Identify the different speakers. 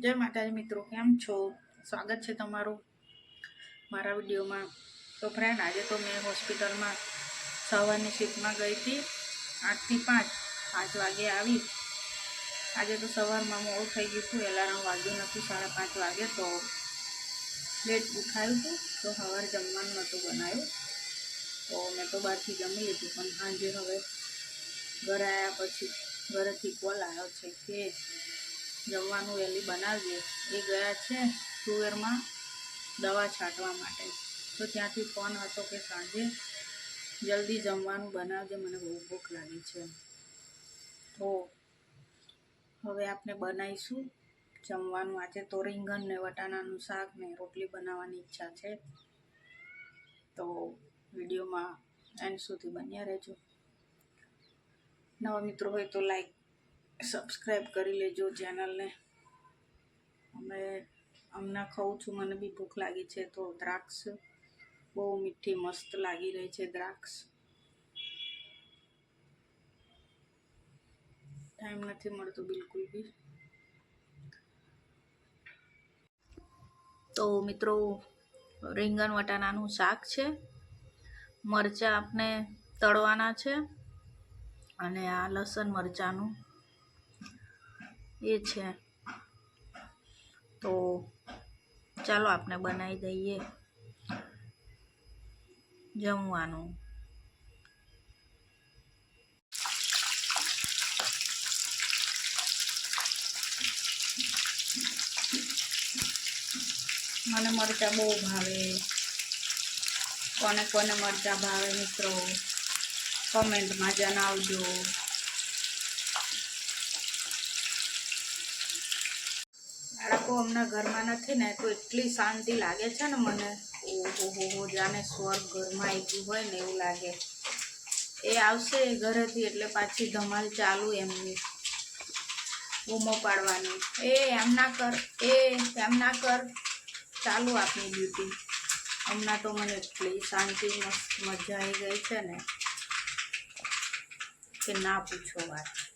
Speaker 1: જય માતાજી મિત્રો, કેમ છો? સ્વાગત છે તમારું મારા વિડીયોમાં. તો ફ્રેન્ડ આજે તો મેં હોસ્પિટલમાં સવારની શિફ્ટમાં ગઈ હતી, આઠથી પાંચ પાંચ વાગે આવી. આજે તો સવારમાં મોડું થઈ ગયું હતું, એલાર્મ વાગ્યું નહોતું, સાડા પાંચ વાગે તો લેટ ઉઠાયું હતું, તો સવાર જમવાનું નહોતું બનાવ્યું. તો મેં તો બહારથી જમી લીધું, પણ સાંજે હવે ઘરે આવ્યા પછી ઘરેથી કોલ આવ્યો છે કે જમવાનું વહેલી બનાવીએ. એ ગયા છે તુવેરમાં દવા છાંટવા માટે. તો ત્યાંથી ફોન હતો કે સાંજે જલ્દી જમવાનું બનાવજે, મને બહુ ભૂખ લાગી છે. તો હવે આપણે બનાવીશું જમવાનું. આજે તો રીંગણ ને વટાણાનું શાક ને રોટલી બનાવવાની ઈચ્છા છે. તો વિડીયોમાં એન્ડ સુધી બન્યા રહેજો. નવા મિત્રો હોય તો લાઈક સબસ્ક્રાઈબ કરી લેજો ચેનલને. અમે હમણાં ખાઉં છું, મને બી ભૂખ લાગી છે તો દ્રાક્ષ, બહુ મીઠી, મસ્ત લાગી રહી છે દ્રાક્ષ. ટાઈમ નથી મળતો બિલકુલ બી. તો મિત્રો, રીંગણ વટાણાનું શાક છે. મરચાં આપણે તળવાના છે અને આ લસણ મરચાંનું. એ છે તો ચાલો આપણે બનાવી દઈએ જમવાનું મને મરચાં બહુ ભાવે. કોને કોને મરચાં ભાવે મિત્રો? કમેન્ટમાં જણાવજો. બાળકો હમણાં ઘરમાં નથી ને, તો એટલી શાંતિ લાગે છે ને મને. ઓહો, હો હો, જાણે સ્વર્ગ ઘરમાં આવ્યું હોય ને એવું લાગે. એ આવશે ઘરેથી એટલે પાછી ધમાલ ચાલુ એમની. બૂમો પાડવાની. એ, એમ ના કર, એ, એમ ના કર. ચાલુ આપની ડ્યુટી. હમણાં તો મને એટલી શાંતિ, મસ્ત મજા આવી ગઈ છે ને. કે ના પૂછો વાત.